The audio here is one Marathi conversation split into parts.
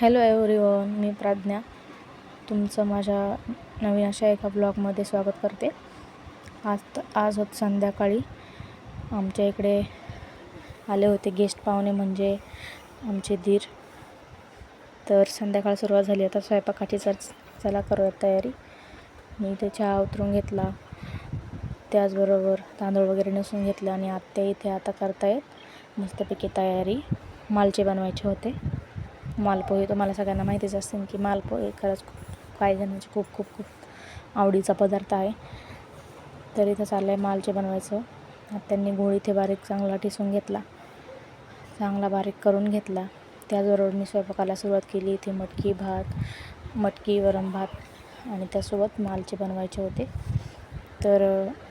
हॅलो एव्हरीवन मी प्राज्ञा. तुमचं माझ्या नवीन अशा एका ब्लॉगमध्ये स्वागत करते. आज त आज होत संध्याकाळी. आमच्या इकडे आले होते गेस्ट पाहुणे म्हणजे आमचे धीर. तर संध्याकाळ सुरुवात झाली. आता स्वयंपाकाची चर चला करूयात तयारी. मी इथे चहा उतरून घेतला. त्याचबरोबर तांदूळ वगैरे नसून घेतलं आणि आत्या इथे आता करतायत. मस्तपैकी तयारी. मालचे बनवायचे होते. मालपोहे तुम्हाला सगळ्यांना माहितीच असतील की मालपोहे खरंच खूप काही जणांचे खूप खूप खूप आवडीचा पदार्थ आहे. तर इथं चाललं आहे मालचे बनवायचं. त्यांनी गोळ इथे बारीक चांगला ठिसून घेतला. चांगला बारीक करून घेतला. त्याचबरोबर मी स्वयंपाकाला सुरुवात केली. इथे मटकी भात मटकी वरण भात आणि त्यासोबत मालचे बनवायचे होते. तर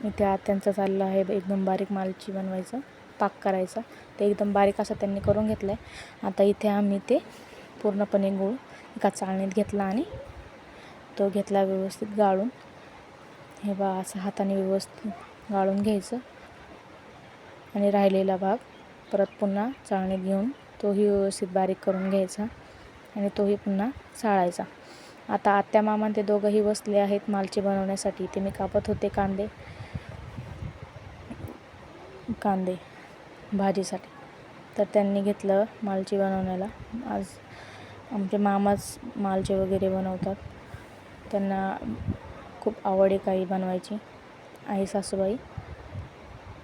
इथे आत्यांचं चाललं आहे एकदम बारीक मालची बनवायचं पाक करायचा. ते एकदम बारीक असं त्यांनी करून घेतलं आहे आता इथे आम्ही ते पूर्णपणे गूळ एका चाळणीत घेतला आणि तो घेतला व्यवस्थित गाळून. हे बा असं हाताने व्यवस्थित गाळून घ्यायचं. आणि राहिलेला भाग परत पुन्हा चाळणीत घेऊन तोही व्यवस्थित बारीक करून घ्यायचा आणि तोही पुन्हा चाळायचा. आता आत्या मामा ते दोघंही बसले आहेत मालची बनवण्यासाठी. ते मी कापत होते कांदे. कांदे भाजीसाठी. तर त्यांनी घेतलं मालची बनवण्याला. आज आमचे मामाच मालचे वगैरे बनवतात. त्यांना खूप आवड आहे काही बनवायची. आई सासूबाई.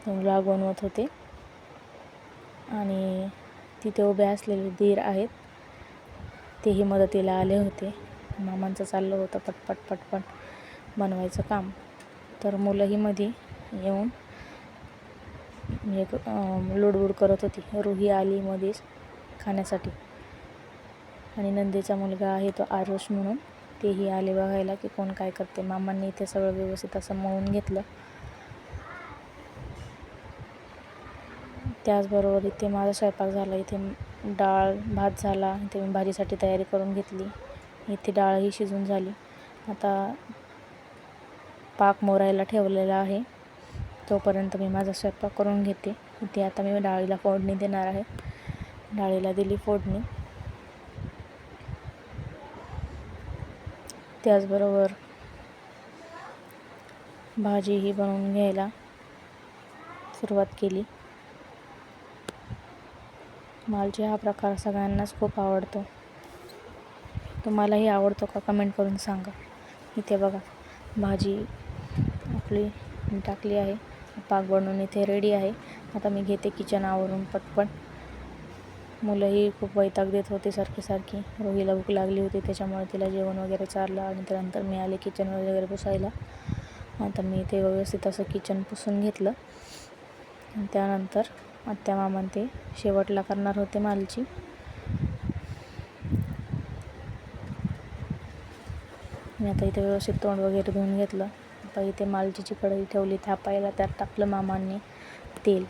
ब्लॉग बनवत होते. आणि तिथे उभे असलेले दीर आहेत. तेही मदतीला आले होते. मामांचं चाललं होतं पटपट पटपट बनवायचं काम. तर मुलंही मध्ये येऊन एक लुडबुड करत होती. रुही आली मध्येच खाण्यासाठी. आणि नंदीचा मुलगा आहे तो आरुष म्हणून. तेही आले बघायला की कोण काय करते. मामांनी इथे सगळं व्यवस्थित असं मळून घेतलं. त्याचबरोबर इथे माझा स्वयंपाक झाला. इथे डाळ भात झाला. इथे मी भाजीसाठी तयारी करून घेतली. इथे डाळही शिजून झाली. आता पाक मोरायला ठेवलेला आहे. तोपर्यंत मी माझा स्वयंपाक करून घेते. इथे आता मी डाळीला फोडणी देणार आहे. डाळीला दिली फोडणी. त्याचबरोबर भाजीही बनवून घ्यायला सुरुवात केली. मालची हा प्रकार सगळ्यांनाच खूप आवडतो. तुम्हालाही आवडतो का कमेंट करून सांगा. इथे बघा भाजी आपली टाकली आहे. पाक बनवून इथे रेडी आहे. आता मी घेते किचन आवरून पटपट मुलंही खूप वैताग देत होते सारखी सारखी. रोहीला भूक लागली होती त्याच्यामुळे तिला जेवण वगैरे चारलं आणि त्यानंतर मी आले किचन वगैरे पुसायला. आता मी ते व्यवस्थित असं किचन पुसून घेतलं. आणि त्यानंतर आत्या मामान ते शेवटला करणार होते मालची. मी आता इथे व्यवस्थित तोंड वगैरे धुवून घेतलं. आता इथे मालचीची कढई ठेवली थापायला त्यात टाकलं मामांनी तेल.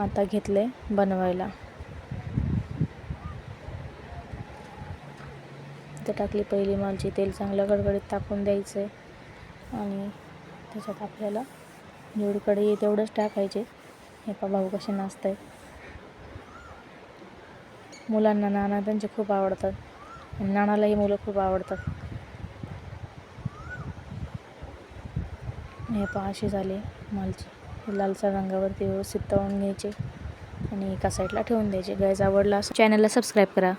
आता घेतले बनवायला. इथे टाकली पहिली मालची तेल चांगलं गडगडीत टाकून द्यायचं आहे आणि त्याच्यात आपल्याला जेवढी येईल तेवढंच टाकायचे. हे पा भाऊ कसे नाचत आहेत मुलांना नाना त्यांचे खूप आवडतात. आणि नानालाही मुलं खूप आवडतात. हे पहा अशी झाली मालची. लालसा रंगावरती व्यवस्थित तळून घ्यायचे आणि एका साईडला ठेवून द्यायचे. गॅस आवडला चॅनलला सबस्क्राईब करा.